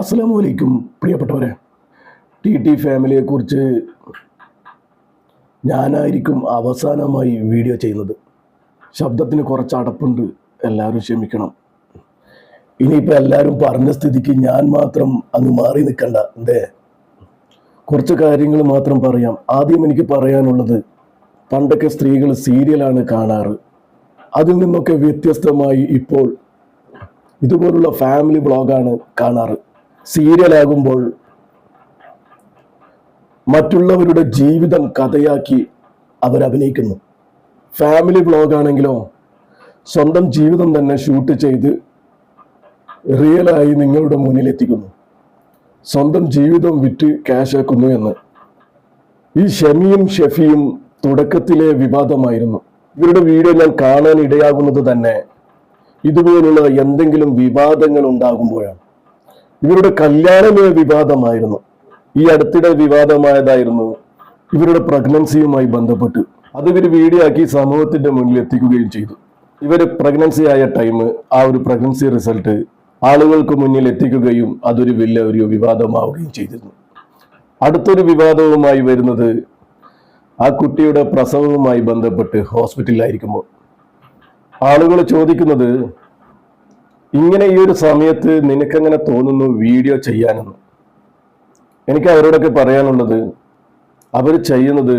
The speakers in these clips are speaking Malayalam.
അസ്സാം വലൈക്കും പ്രിയപ്പെട്ടവരെ. ടി ടി ഫാമിലിയെക്കുറിച്ച് ഞാനായിരിക്കും അവസാനമായി വീഡിയോ ചെയ്യുന്നത്. ശബ്ദത്തിന് കുറച്ച് അടപ്പുണ്ട്. എല്ലാവരും ക്ഷമിക്കണം. ഇനിയിപ്പോൾ എല്ലാവരും പറഞ്ഞ സ്ഥിതിക്ക് ഞാൻ മാത്രം അങ്ങ് മാറി നിൽക്കണ്ട. എന്തേ കുറച്ച് കാര്യങ്ങൾ മാത്രം പറയാം. ആദ്യം എനിക്ക് പറയാനുള്ളത് പണ്ടൊക്കെ സ്ത്രീകൾ സീരിയലാണ് കാണാറ്. അതിൽ നിന്നൊക്കെ വ്യത്യസ്തമായി ഇപ്പോൾ ഇതുപോലുള്ള ഫാമിലി ബ്ലോഗാണ് കാണാറ്. സീരിയലാകുമ്പോൾ മറ്റുള്ളവരുടെ ജീവിതം കഥയാക്കി അവരഭിനയിക്കുന്നു. ഫാമിലി വ്ളോഗാണെങ്കിലോ സ്വന്തം ജീവിതം തന്നെ ഷൂട്ട് ചെയ്ത് റിയലായി നിങ്ങളുടെ മുന്നിലെത്തിക്കുന്നു. സ്വന്തം ജീവിതം വിറ്റ് ക്യാഷാക്കുന്നു എന്ന്. ഈ ഷമിയും ഷെഫിയും തുടക്കത്തിലെ വിവാദമായിരുന്നു. ഇവരുടെ വീഡിയോ ഞാൻ കാണാൻ ഇടയാകുന്നത് തന്നെ ഇതുപോലുള്ള എന്തെങ്കിലും വിവാദങ്ങൾ ഉണ്ടാകുമ്പോഴാണ്. ഇവരുടെ കല്യാണമേ വിവാദമായിരുന്നു. ഈ അടുത്തിടെ വിവാദമായതായിരുന്നു ഇവരുടെ പ്രഗ്നൻസിയുമായി ബന്ധപ്പെട്ട്. അത് ഇവർ വീഡിയോ ആക്കി സമൂഹത്തിന്റെ മുന്നിൽ എത്തിക്കുകയും ചെയ്തു. ഇവർ പ്രഗ്നൻസി ആയ ടൈം ആ ഒരു പ്രഗ്നൻസി റിസൾട്ട് ആളുകൾക്ക് മുന്നിൽ എത്തിക്കുകയും അതൊരു വലിയ ഒരു വിവാദമാവുകയും ചെയ്തിരുന്നു. അടുത്തൊരു വിവാദവുമായി വരുന്നത് ആ കുട്ടിയുടെ പ്രസവവുമായി ബന്ധപ്പെട്ട് ഹോസ്പിറ്റലിലായിരിക്കുമ്പോൾ ആളുകൾ ചോദിക്കുന്നത് ഇങ്ങനെ ഈ ഒരു സമയത്ത് നിനക്കെങ്ങനെ തോന്നുന്നു വീഡിയോ ചെയ്യാനെന്ന്? എനിക്ക് അവരോടൊക്കെ പറയാനുള്ളത് അവർ ചെയ്യുന്നത്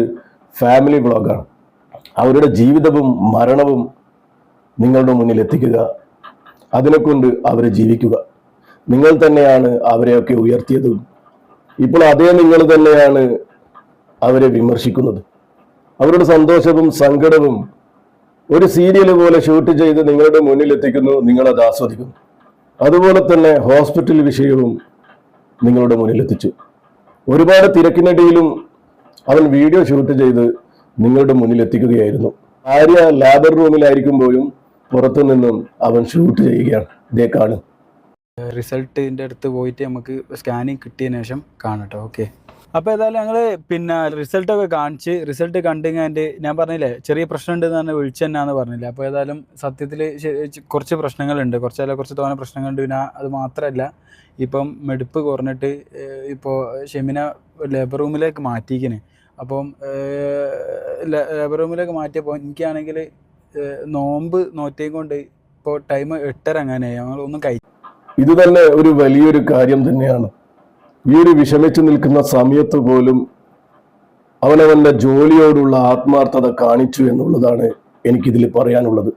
ഫാമിലി വ്ളോഗാണ്. അവരുടെ ജീവിതവും മരണവും നിങ്ങളുടെ മുന്നിൽ എത്തിക്കുക. അതിനെക്കൊണ്ട് അവർ ജീവിക്കുക. നിങ്ങൾ തന്നെയാണ് അവരെയൊക്കെ ഉയർത്തിയതും. ഇപ്പോൾ അതേ നിങ്ങൾ തന്നെയാണ് അവരെ വിമർശിക്കുന്നത്. അവരുടെ സന്തോഷവും സങ്കടവും ഒരു സീരിയൽ പോലെ ഷൂട്ട് ചെയ്ത് നിങ്ങളുടെ മുന്നിൽ എത്തിക്കുന്നു നിങ്ങളത് ആസ്വദിക്കുന്നു. അതുപോലെ തന്നെ ഹോസ്പിറ്റൽ വിഷയവും നിങ്ങളുടെ മുന്നിൽ എത്തിച്ചു. ഒരുപാട് തിരക്കിനിടയിലും അവൻ വീഡിയോ ഷൂട്ട് ചെയ്ത് നിങ്ങളുടെ മുന്നിൽ എത്തിക്കുകയായിരുന്നു. ഭാര്യ ലാബർ റൂമിലായിരിക്കുമ്പോഴും പുറത്തു നിന്നും അവൻ ഷൂട്ട് ചെയ്യുകയാണ്. ഇതേ കാണും. റിസൾട്ടിന്റെ അടുത്ത് പോയിട്ട് നമുക്ക് സ്കാനിങ് കിട്ടിയതിന് ശേഷം കാണട്ടോ ഓക്കെ. അപ്പോൾ ഏതായാലും ഞങ്ങൾ പിന്നെ റിസൾട്ടൊക്കെ കാണിച്ച് റിസൾട്ട് കണ്ടിങ്ങാന്റെ ഞാൻ പറഞ്ഞില്ലേ ചെറിയ പ്രശ്നം ഉണ്ടെന്ന് പറഞ്ഞാൽ വിളിച്ചു തന്നെയാന്ന് പറഞ്ഞില്ലേ. അപ്പോൾ ഏതായാലും സത്യത്തിൽ കുറച്ച് പ്രശ്നങ്ങളുണ്ട്. കുറച്ചല്ല കുറച്ച് തോന്നെ പ്രശ്നങ്ങളുണ്ട്. പിന്നെ അത് മാത്രമല്ല ഇപ്പം മെടുപ്പ് കുറഞ്ഞിട്ട് ഇപ്പോൾ ഷെമിന ലേബർ റൂമിലേക്ക് മാറ്റിക്കണേ അപ്പം ലേബർ റൂമിലേക്ക് മാറ്റിയപ്പോൾ എനിക്കാണെങ്കിൽ നോമ്പ് നോറ്റേം കൊണ്ട് ഇപ്പോൾ ടൈം എട്ടര അങ്ങനെ ഞങ്ങളൊന്നും കഴി ഇത് തന്നെ ഒരു വലിയൊരു കാര്യം തന്നെയാണ്. ഈ ഒരു വിഷമിച്ചു നിൽക്കുന്ന സമയത്ത് പോലും അവനവന്റെ ജോലിയോടുള്ള ആത്മാർത്ഥത കാണിച്ചു എന്നുള്ളതാണ് എനിക്കിതിൽ പറയാനുള്ളത്.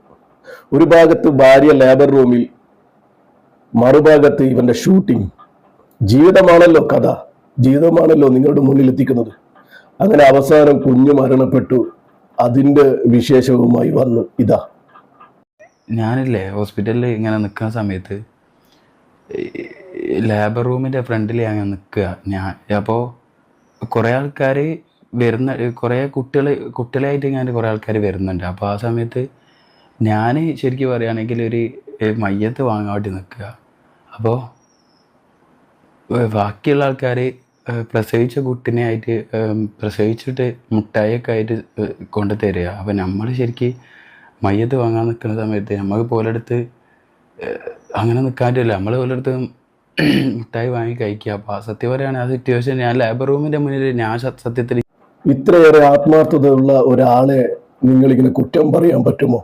ഒരു ഭാഗത്ത് ഭാര്യ ലേബർ റൂമിൽ മറുഭാഗത്ത് ഇവന്റെ ഷൂട്ടിംഗ് ജീവിതമാണല്ലോ കഥ. ജീവിതമാണല്ലോ നിങ്ങളുടെ മുന്നിൽ എത്തിക്കുന്നത്. അങ്ങനെ അവസാനം കുഞ്ഞു മരണപ്പെട്ടു. അതിന്റെ വിശേഷവുമായി വന്നു ഇതാ. ഞാനില്ലേ ഹോസ്പിറ്റലിൽ ഇങ്ങനെ നിൽക്കുന്ന സമയത്ത് ലേബർ റൂമിന്റെ ഫ്രണ്ടിൽ ഞാൻ നിൽക്കുക. ഞാൻ അപ്പോൾ കുറേ ആൾക്കാർ വരുന്ന കുറേ കുട്ടികൾ കുട്ടികളായിട്ട് ഞാൻ കുറേ ആൾക്കാർ വരുന്നുണ്ട്. അപ്പോൾ ആ സമയത്ത് ഞാൻ ശരിക്കും പറയുകയാണെങ്കിൽ ഒരു മയ്യത്ത് വാങ്ങാൻ വേണ്ടി നിൽക്കുക. അപ്പോൾ ബാക്കിയുള്ള ആൾക്കാർ പ്രസവിച്ച കുട്ടിനെ ആയിട്ട് പ്രസവിച്ചിട്ട് മുട്ടായൊക്കെ ആയിട്ട് കൊണ്ടു തരിക. അപ്പോൾ നമ്മൾ ശരിക്കും മയ്യത്ത് വാങ്ങാൻ നിൽക്കുന്ന സമയത്ത് നമ്മൾ പോലെടുത്ത് അങ്ങനെ നിൽക്കാണ്ടില്ല നമ്മൾ പോലെടുത്ത് മുട്ടായി വാങ്ങി കഴിക്കുക. അപ്പോൾ സത്യം പറയുകയാണെങ്കിൽ ആ സിറ്റുവേഷൻ ഞാൻ ലേബർ റൂമിന്റെ മുന്നിൽ ഞാൻ സത്യത്തിൽ ഇത്രയേറെ ആത്മാർത്ഥതയുള്ള ഒരാളെ നിങ്ങളിങ്ങനെ കുറ്റം പറയാൻ പറ്റുമോ?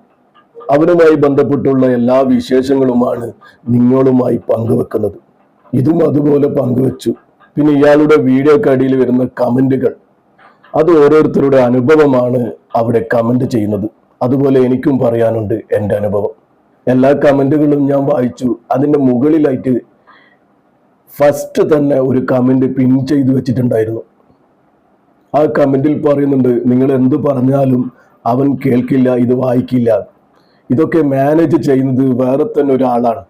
അവനുമായി ബന്ധപ്പെട്ടുള്ള എല്ലാ വിശേഷങ്ങളുമാണ് നിങ്ങളുമായി പങ്കുവെക്കുന്നത്. ഇതും അതുപോലെ പങ്കുവെച്ചു. പിന്നെ ഇയാളുടെ വീഡിയോക്ക് അടിയിൽ വരുന്ന കമന്റുകൾ. അത് ഓരോരുത്തരുടെ അനുഭവമാണ് അവിടെ കമന്റ് ചെയ്യുന്നത്. അതുപോലെ എനിക്കും പറയാനുണ്ട് എന്റെ അനുഭവം. എല്ലാ കമന്റുകളും ഞാൻ വായിച്ചു. അതിന്റെ മുകളിലായിട്ട് ഫസ്റ്റ് തന്നെ ഒരു കമന്റ് പിൻ ചെയ്തു വെച്ചിട്ടുണ്ടായിരുന്നു. ആ കമന്റിൽ പറയുന്നുണ്ട് നിങ്ങൾ എന്ത് പറഞ്ഞാലും അവൻ കേൾക്കില്ല ഇത് വായിക്കില്ല. ഇതൊക്കെ മാനേജ് ചെയ്യുന്നത് വേറെ തന്നെ ഒരാളാണ്.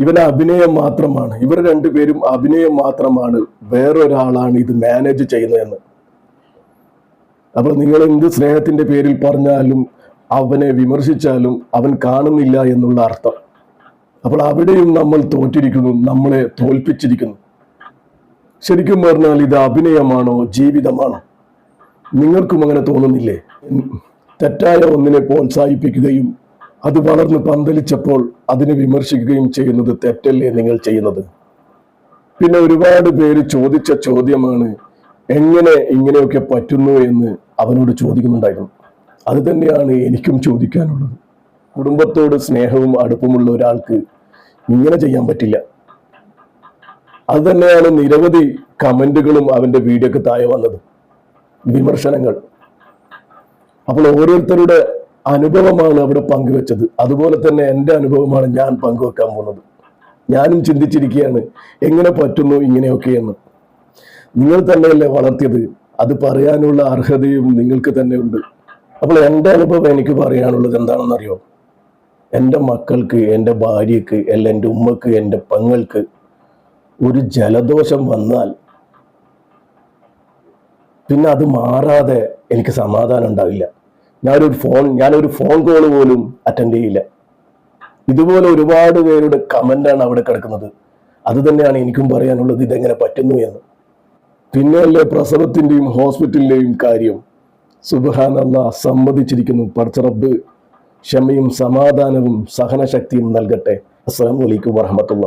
ഇവൻ അഭിനയം മാത്രമാണ്. ഇവർ രണ്ടുപേരും അഭിനയം മാത്രമാണ്. വേറൊരാളാണ് ഇത് മാനേജ് ചെയ്യുന്നതെന്ന്. അപ്പോൾ നിങ്ങൾ എന്ത് സ്നേഹത്തിന്റെ പേരിൽ പറഞ്ഞാലും അവനെ വിമർശിച്ചാലും അവൻ കാണുന്നില്ല എന്നുള്ള അർത്ഥം. അപ്പോൾ അവിടെയും നമ്മൾ തോറ്റിരിക്കുന്നു നമ്മളെ തോൽപ്പിച്ചിരിക്കുന്നു. ശരിക്കും പറഞ്ഞാൽ ഇത് അഭിനയമാണോ ജീവിതമാണോ? നിങ്ങൾക്കും അങ്ങനെ തോന്നുന്നില്ലേ? തെറ്റായ ഒന്നിനെ പ്രോത്സാഹിപ്പിക്കുകയും അത് വളർന്ന് പന്തലിച്ചപ്പോൾ അതിനെ വിമർശിക്കുകയും ചെയ്യുന്നത് തെറ്റല്ലേ നിങ്ങൾ ചെയ്യുന്നത്? പിന്നെ ഒരുപാട് പേര് ചോദിച്ച ചോദ്യമാണ് എങ്ങനെ ഇങ്ങനെയൊക്കെ പറ്റുന്നു എന്ന് അവനോട് ചോദിക്കുന്നുണ്ടായിരുന്നു. അത് തന്നെയാണ് എനിക്കും ചോദിക്കാനുള്ളത്. കുടുംബത്തോട് സ്നേഹവും അടുപ്പമുള്ള ഒരാൾക്ക് ഇങ്ങനെ ചെയ്യാൻ പറ്റില്ല. അത് തന്നെയാണ് നിരവധി കമന്റുകളും അവന്റെ വീഡിയോക്ക് താഴെ വന്നത്. വിമർശനങ്ങൾ. അപ്പോൾ ഓരോരുത്തരുടെ അനുഭവമാണ് അവിടെ പങ്കുവെച്ചത്. അതുപോലെ തന്നെ എന്റെ അനുഭവമാണ് ഞാൻ പങ്കുവെക്കാൻ പോകുന്നത്. ഞാനും ചിന്തിച്ചിരിക്കുകയാണ് എങ്ങനെ പറ്റുന്നു ഇങ്ങനെയൊക്കെ എന്ന്. നിങ്ങൾ തന്നെയല്ലേ വളർത്തിയത്? അത് പറയാനുള്ള അർഹതയും നിങ്ങൾക്ക് തന്നെ ഉണ്ട്. അപ്പോൾ എന്റെ അനുഭവം എനിക്ക് പറയാനുള്ളത് എന്താണെന്നറിയോ? എന്റെ മക്കൾക്ക് എന്റെ ഭാര്യക്ക് അല്ല എന്റെ ഉമ്മക്ക് എന്റെ പെങ്ങൾക്ക് ഒരു ജലദോഷം വന്നാൽ പിന്നെ അത് മാറാതെ എനിക്ക് സമാധാനം ഉണ്ടാവില്ല. ഞാനൊരു ഫോൺ ഞാനൊരു ഫോൺ കോൾ പോലും അറ്റൻഡ് ചെയ്യില്ല. ഇതുപോലെ ഒരുപാട് പേരുടെ കമന്റാണ് അവിടെ കിടക്കുന്നത്. അത് തന്നെയാണ് എനിക്കും പറയാനുള്ളത് ഇതെങ്ങനെ പറ്റുന്നു എന്ന്. പിന്നെയല്ലേ പ്രസവത്തിന്റെയും ഹോസ്പിറ്റലിന്റെയും കാര്യം. സുബഹാനല്ല സമ്മതിച്ചിരിക്കുന്നു. പടച്ചറബ് ക്ഷമയും സമാധാനവും സഹനശക്തിയും നൽകട്ടെ. അസ്സാം വലൈക്കും വറഹമത്തുള്ള